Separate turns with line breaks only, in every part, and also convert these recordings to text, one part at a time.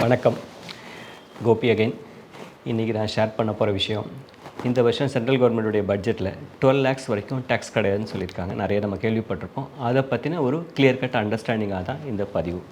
வணக்கம். கோபி அகைன் இன்றைக்கி நான் ஷேர் பண்ண போகிற விஷயம் இந்த வருஷம் சென்ட்ரல் கவர்மெண்ட்டுடைய பட்ஜெட்டில் டுவெல் லேக்ஸ் வரைக்கும் டேக்ஸ் கிடையாதுன்னு சொல்லியிருக்காங்க. நிறைய நம்ம கேள்விப்பட்டிருப்போம். அதை பற்றின ஒரு கிளியர் கட் அண்டர்ஸ்டாண்டிங்காக தான் இந்த பதிவு.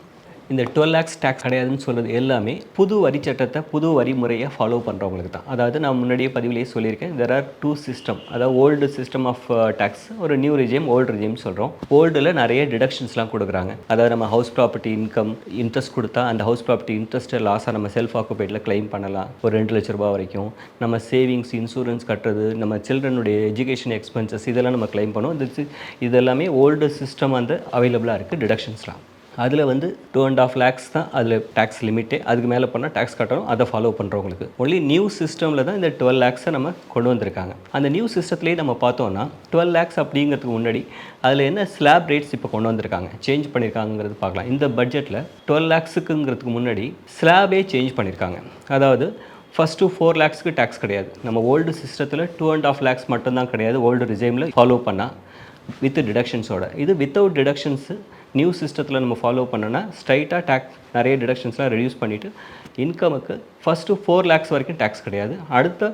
இந்த டுவெல் லேக்ஸ் டேக்ஸ் கிடையாதுன்னு சொல்கிறது எல்லாமே புது வரி சட்டத்தை புது வரி முறையை ஃபாலோ பண்ணுறவங்களுக்கு தான். அதாவது நான் முன்னாடியே பதிவிலேயே சொல்லியிருக்கேன் தெர் ஆர் டூ சிஸ்டம் அதாவது ஓல்டு சிஸ்டம் ஆஃப் டேக்ஸ் ஒரு நியூ ரிஜியம் ஓல்டு ரிஜியம் சொல்கிறோம் ஓல்டில் நிறைய டிடக்ஷன்ஸ்லாம் கொடுக்குறாங்க. அதாவது நம்ம ஹவுஸ் ப்ராப்பர்ட்டி இன்கம் இன்ட்ரெஸ்ட் கொடுத்தா அந்த ஹவுஸ் ப்ராப்பர்ட்டி இன்ட்ரெஸ்ட்டை லாஸாக நம்ம செல்ஃப் ஆக்குபேட்டில் க்ளைம் பண்ணலாம். ஒரு ரெண்டு லட்ச ரூபா வரைக்கும். நம்ம சேவிங்ஸ் இன்சூரன்ஸ் கட்டுறது நம்ம சில்ட்ரனுடைய எஜுகேஷன் எக்ஸ்பென்சஸ் இதெல்லாம் நம்ம க்ளைம் பண்ணுவோம். இது இதெல்லாமே ஓல்டு சிஸ்டம் வந்து அவைலபிளாக இருக்குது டிடக்ஷன்ஸ்லாம் அதில் வந்து டூ அண்ட் ஆஃப் லேக்ஸ் தான் அதில் டேக்ஸ் லிமிட்டே அதுக்கு மேலே பண்ணால் டேக்ஸ் கட்டணும். அதை ஃபாலோ பண்ணுறவங்களுக்கு ஒன்லி நியூ சிஸ்டமில் தான் இந்த டுவெல் லேக்ஸை நம்ம கொண்டு வந்திருக்காங்க. அந்த நியூ சிஸ்டத்துலேயே நம்ம பார்த்தோன்னா டுவெல் லேக்ஸ் அப்படிங்கிறதுக்கு முன்னாடி அதில் என்ன ஸ்லாப் ரேட்ஸ் இப்போ கொண்டு வந்திருக்காங்க? சேஞ்ச் பண்ணியிருக்காங்கிறது பார்க்கலாம். இந்த பட்ஜெட்டில் டுவெல் லேக்ஸுக்குங்கிறதுக்கு முன்னாடி ஸ்லாபே சேஞ்ச் பண்ணியிருக்காங்க அதாவது ஃபஸ்ட்டு ஃபோர் லேக்ஸ்க்கு டேக்ஸ் கிடையாது. நம்ம ஓல்டு சிஸ்டத்தில் டூ அண்ட் ஆஃப் லேக்ஸ் மட்டும்தான் கிடையாது. ஓல்டு ரிஜைமில் ஃபாலோ பண்ணால் வித் டிடக்ஷன்ஸோட இது வித்தவுட் டிடக்ஷன்ஸு நியூ சிஸ்டத்தில் நம்ம ஃபாலோ பண்ணோன்னா ஸ்ட்ரைட்டாக டேக்ஸ் நிறைய டிடக்ஷன்ஸ்லாம் ரெடியூஸ் பண்ணிவிட்டு இன்கமுக்கு ஃபஸ்ட்டு ஃபோர் லேக்ஸ் வரைக்கும் டேக்ஸ் கிடையாது. அடுத்த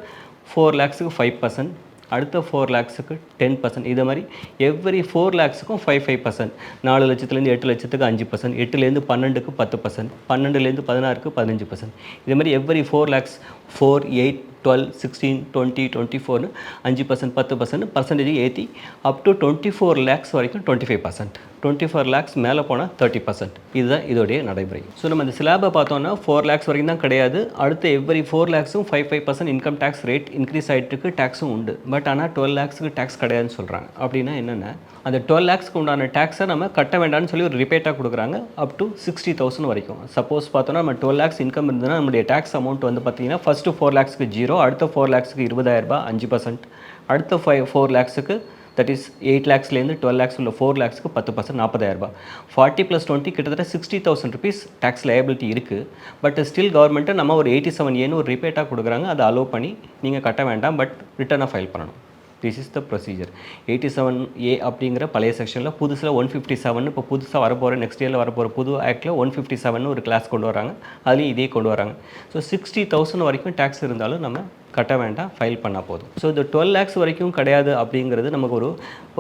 ஃபோர் லேக்ஸுக்கு ஃபைவ் பர்சன்ட் அடுத்த ஃபோர் லேக்ஸுக்கு டென் பர்சன்ட் இது மாதிரி எவ்ரி ஃபோர் லேக்ஸுக்கும் ஃபைவ் ஃபைவ் பர்சன்ட் நாலு லட்சத்துலேருந்து எட்டு லட்சத்துக்கு அஞ்சு பர்சன்ட் எட்டுலேருந்து பன்னெண்டுக்கு பத்து பர்சன்ட் பன்னெண்டுலேருந்து பதினாறுக்கு பதினஞ்சு பர்சன்ட் இது மாதிரி every four lakhs four eight twelve sixteen twenty twenty ஃபோர்னு அஞ்சு பர்சன்ட் பத்து பர்சன்ட் பர்சன்டேஜ் ஏற்றி up to twenty four lakhs வரைக்கும் twenty five percent twenty four lakhs மேலே போனால் தேர்ட்டி பர்சன்ட் இதுதான் இதோடைய நடைமுறை. ஸோ நம்ம இந்த ஸ்லாபை பார்த்தோம்னா ஃபோர் லேக்ஸ் வரைக்கும் தான் கிடையாது. அடுத்து every four லேக்ஸும் five five percent income tax rate increase ஆகிட்டு இருக்கு டேக்ஸும் உண்டு. பட் ஆனால் டுவெல் லேக்ஸுக்கு டேக்ஸ் கிடையாதுன்னு சொல்கிறாங்க அப்படின்னா என்னென்ன? அந்த டுவெல் லேக்ஸ்க்கு உண்டான டேக்ஸை நம்ம கட்ட வேண்டாம்னு சொல்லி ஒரு ரிப்பேட்டாக கொடுக்குறாங்க அப் டு சிக்ஸ்டி தௌசண்ட் வரைக்கும். சப்போஸ் பார்த்தோன்னா நம்ம டுவெல் லேக்ஸ் இன்கம் இருந்ததுன்னா நம்மளுடைய டேக்ஸ் அமௌண்ட் வந்து பார்த்தீங்கன்னா ஃபஸ்ட்டு ஃபோர் லேக்ஸ்க்கு ஜீரோ அடுத்த ஃபோர் லேக்ஸுக்கு இருபதாயிரரூபா அஞ்சு பர்சன்ட் அடுத்த ஃபைவ் ஃபோர் லேக்ஸுக்கு தட் இஸ் எயிட் லேக்ஸ்லேருந்து டுவெல் லேக்ஸ் உள்ள ஃபோர் லேக்ஸ்க்கு பத்து பர்சன்ட் நாற்பதாயிரரூபா ஃபார்ட்டி ப்ளஸ் டுவெண்ட்டி கிட்டத்தட்ட sixty thousand rupees tax liability இருக்குது பட் ஸ்டில் கவர்மெண்ட்டு நம்ம ஒரு எயிட்டி செவன் ஏன்னு ஒரு ரிப்பேட்டாக கொடுக்குறாங்க. அதை அலோவ் பண்ணி நீங்கள் கட்ட வேண்டாம். பட் ரிட்டர்னாக ஃபைல் பண்ணணும். This is the procedure eighty seven A அப்படிங்கிற பழைய செக்ஷனில் புதுசில் ஒன் ஃபிஃப்டி செவன் இப்போ புதுசாக வரப்போகிற நெக்ஸ்ட் இயரில் வரப்போகிற புது ஆக்டில் ஒன் ஃபிஃப்டி செவன் ஒரு கிளாஸ் கொண்டு வராங்க. அதுலேயும் இதே கொண்டு வராங்க. ஸோ சிக்ஸ்டி தௌசண்ட் வரைக்கும் டேக்ஸ் இருந்தாலும் நம்ம கட்ட வேண்டாம் ஃபைல் பண்ணால் போதும். ஸோ இந்த டுவெல் லேக்ஸ் வரைக்கும் கிடையாது அப்படிங்கிறது நமக்கு ஒரு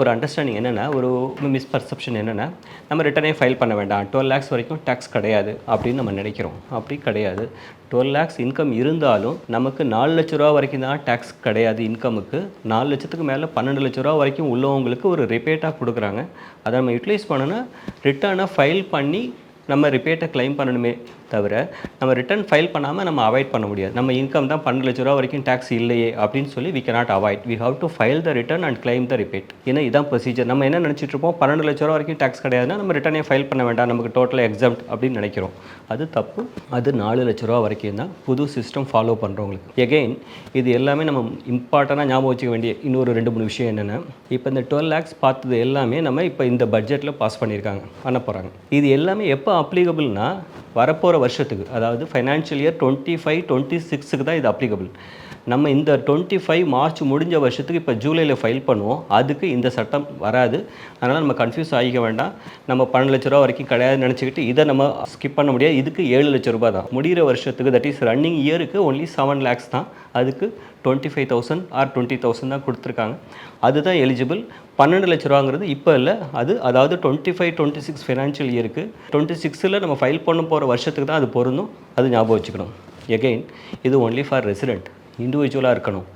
ஒரு அண்டர்ஸ்டாண்டிங் என்னென்னா ஒரு மிஸ்பர்செப்ஷன் என்னென்னா நம்ம ரிட்டனே ஃபைல் பண்ண வேண்டாம். டுவெல் லேக்ஸ் வரைக்கும் டேக்ஸ் கிடையாது அப்படின்னு நம்ம நினைக்கிறோம். அப்படி கிடையாது. டுவெல் லேக்ஸ் இன்கம் இருந்தாலும் நமக்கு நாலு லட்ச ரூபா வரைக்கும் தான் டேக்ஸ் கிடையாது இன்கமுக்கு நாலு லட்சத்துக்கு மேலே பன்னெண்டு லட்ச ரூபா வரைக்கும் உள்ளவங்களுக்கு ஒரு ரிப்பேட்டாக கொடுக்குறாங்க. அதை நம்ம யூட்டிலைஸ் பண்ணோன்னா ரிட்டர்னை ஃபைல் பண்ணி நம்ம ரிப்பேட்டை க்ளைம் பண்ணணுமே. தவிர நம்ம ரிட்டர்ன் ஃபைல் பண்ணாமல் நம்ம அவாய்ட் பண்ண முடியாது. நம்ம இன்கம் தான் பன்னெண்டு லட்ச ரூபா வரைக்கும் டேக்ஸ் இல்லையே அப்படின்னு சொல்லி we cannot avoid we have to file the return and claim the rebate ஏன்னா இதான் ப்ரொசீஜர் நம்ம என்ன நினச்சிட்டு இருப்போம்? பன்னெண்டு லட்ச ரூபா வரைக்கும் டேக்ஸ் கிடையாதுன்னா நம்ம ரிட்டர்னே ஃபைல் பண்ண வேண்டாம். நமக்கு டோட்டலாக எக்ஸாம்ட் அப்படின்னு நினைக்கிறோம். அது தப்பு. அது நாலு லட்ச ரூபா வரைக்கும் தான் புது சிஸ்டம் ஃபாலோ பண்ணுறவங்களுக்கு எகெயின் இது எல்லாமே நம்ம இம்பார்ட்டண்ட்டாக ஞாபகம் வச்சுக்க வேண்டிய இன்னொரு ரெண்டு மூணு விஷயம் என்னென்னா இப்போ இந்த டுவெல் லேக்ஸ் பார்த்தது எல்லாமே நம்ம இப்போ இந்த பட்ஜெட்டில் பாஸ் பண்ணியிருக்காங்க. பண்ண போகிறாங்க இது எல்லாமே எப்போ அப்ளிகபிள்னா வரப்போகிற வருஷத்துக்கு அதாவது financial year twenty five twenty சிக்ஸுக்கு தான் இது அப்ளிகபிள் நம்ம இந்த டுவெண்ட்டி ஃபைவ் மார்ச் முடிஞ்ச வருஷத்துக்கு இப்போ ஜூலையில் ஃபைல் பண்ணுவோம். அதுக்கு இந்த சட்டம் வராது. அதனால் நம்ம கன்ஃபியூஸ் ஆகிக்க வேண்டாம். நம்ம பன்னெண்டு லட்ச ரூபா வரைக்கும் கிடையாது நினச்சிக்கிட்டு இதை நம்ம ஸ்கிப் பண்ண முடியாது. இதுக்கு ஏழு லட்ச ரூபா தான். முடிகிற வருஷத்துக்கு தட் இஸ் ரன்னிங் இயருக்கு ஒன்லி செவன் லேக்ஸ் தான். அதுக்கு twenty five thousand or twenty thousand தான் கொடுத்துருக்காங்க. அதுதான் எலிஜிபிள் பன்னெண்டு லட்ச ரூபாங்கிறது இப்போ இல்லை. அது அதாவது twenty five twenty six financial இயருக்கு டுவெண்ட்டி சிக்ஸில் நம்ம ஃபைல் பண்ண போகிற வருஷத்துக்கு தான் அது பொருந்தும். அது ஞாபகம் வச்சுக்கணும். எகெயின் இது ஒன்லி ஃபார் ரெசிடென்ட் இண்டிவிஜுவலாக இருக்கணும்.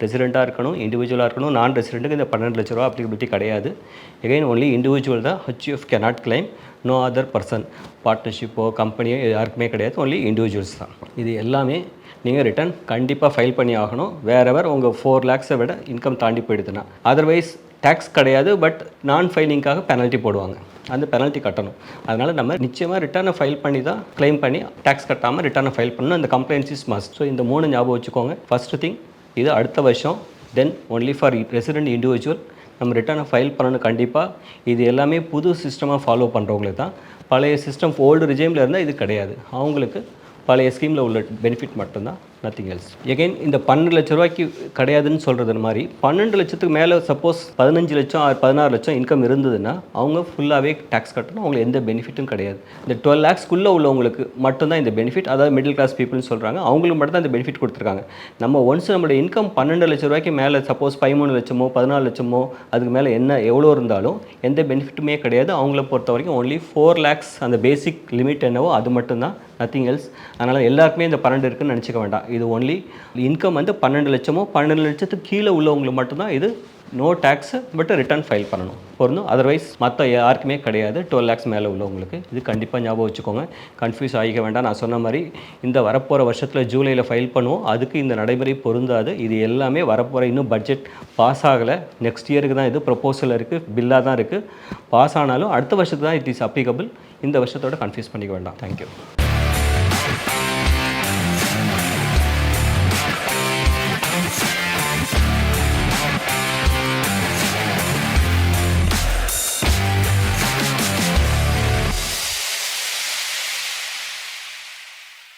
ரெசிடெண்ட்டாக இருக்கணும் இண்டிவிஜுவலாக இருக்கணும். நான் ரெசிடெண்ட்டுக்கு இந்த பன்னெண்டு லட்ச ரூபா அப்ளிகபிலிட்டி கிடையாது. எகைன் ஒன்லி இண்டிவிஜுவல் தான். HUF not claim no other person பார்ட்னர்ஷிப்போ கம்பெனியோ யாருக்குமே கிடையாது. ஒன்லி இண்டிவிஜுவல்ஸ் தான். இது எல்லாமே நீங்கள் ரிட்டர்ன் கண்டிப்பாக ஃபைல் பண்ணி ஆகணும். வேறவர் உங்கள் ஃபோர் லேக்ஸை விட இன்கம் தாண்டி போயிடுதுன்னா. அதர்வைஸ் டேக்ஸ் கிடையாது பட் நான் ஃபைலிங்காக பெனல்ட்டி போடுவாங்க. அந்த பெனல்ட்டி கட்டணும். அதனால் நம்ம நிச்சயமாக ரிட்டர்னை ஃபைல் பண்ணி தான் க்ளைம் பண்ணி டேக்ஸ் கட்டாமல் ரிட்டர்னை ஃபைல் பண்ணணும். அந்த கம்ப்ளைண்ட்ஸ் இஸ் மஸ்ட் ஸோ இந்த மூணு ஞாபகம் வச்சுக்கோங்க. ஃபஸ்ட்டு திங் இது அடுத்த வருஷம். Then only for resident individual நம்ம ரிட்டர்னை ஃபைல் பண்ணணும் கண்டிப்பாக இது எல்லாமே புது சிஸ்டமாக ஃபாலோ பண்ணுறவங்களுக்கு தான். பழைய சிஸ்டம் ஓல்டு ரிஜைமில் இருந்தால் இது கிடையாது. அவங்களுக்கு பழைய ஸ்கீமில் உள்ள பெனிஃபிட் மட்டும்தான். நத்திங் எல்ஸ் எகைன் இந்த பன்னெண்டு லட்ச ரூபாய்க்கு கிடையாதுன்னு சொல்கிறது மாதிரி. பன்னெண்டு லட்சத்துக்கு மேலே சப்போஸ் பதினஞ்சு லட்சம் ஆறு பதினாறு லட்சம் இன்கம் இருந்ததுன்னா அவங்க ஃபுல்லாகவே டேக்ஸ் கட்டணும். அவங்களுக்கு எந்த பெனிஃபிட்டும் கிடையாது. இந்த டுவெல் லேக்ஸ்க்குள்ளே உள்ளவங்களுக்கு மட்டும்தான் இந்த பெனிஃபிட் அதாவது மிடில் கிளாஸ் பீப்புள்னு சொல்கிறாங்க அவங்களுக்கு மட்டும் தான் இந்த பெனிஃபிட் கொடுத்துருக்காங்க. நம்ம ஒன்ஸ் நம்மளோட இன்கம் பன்னெண்டு லட்ச ரூபாய்க்கு மேலே சப்போஸ் பதிமூணு லட்சமோ பதினாலு லட்சமோ அதுக்கு மேலே என்ன எவ்வளோ இருந்தாலும் எந்த பெனிஃபிட்டுமே கிடையாது. அவங்கள பொறுத்த வரைக்கும் ஒன்லி ஃபோர் லேக்ஸ் அந்த பேசிக் லிமிட் என்னவோ அது மட்டும்தான். நத்திங் எல்ஸ் அதனால் எல்லாருக்குமே இந்த பன்னெண்டு இருக்குன்னு நினச்சிக்க வேண்டாம். இது ஒன்லி இன்கம் வந்து பன்னெண்டு லட்சமோ பன்னெண்டு லட்சத்துக்கு கீழே உள்ளவங்களுக்கு மட்டும்தான் இது no tax but return file பண்ணணும். பொருந்தும்? அதர்வைஸ் மற்ற யாருக்குமே கிடையாது. டுவெல் லேக்ஸ் மேலே உள்ளவங்களுக்கு. இது கண்டிப்பாக ஞாபகம் வச்சுக்கோங்க. கன்ஃபியூஸ் ஆகிக்க வேண்டாம். நான் சொன்ன மாதிரி இந்த வரப்போகிற வருஷத்தில் ஜூலையில் ஃபைல் பண்ணுவோம். அதுக்கு இந்த நடைமுறை பொருந்தாது. இது எல்லாமே வரப்போகிற இன்னும் பட்ஜெட் பாஸ் ஆகலை. நெக்ஸ்ட் இயருக்கு தான் இது ப்ரொப்போசல் இருக்குது பில்லாக தான் இருக்குது பாஸ் ஆனாலும் அடுத்த வருஷத்துக்கு தான் இட் இஸ் அப்ளிகபிள் இந்த வருஷத்தோட கன்ஃபியூஸ் பண்ணிக்க வேண்டாம். தேங்க்யூ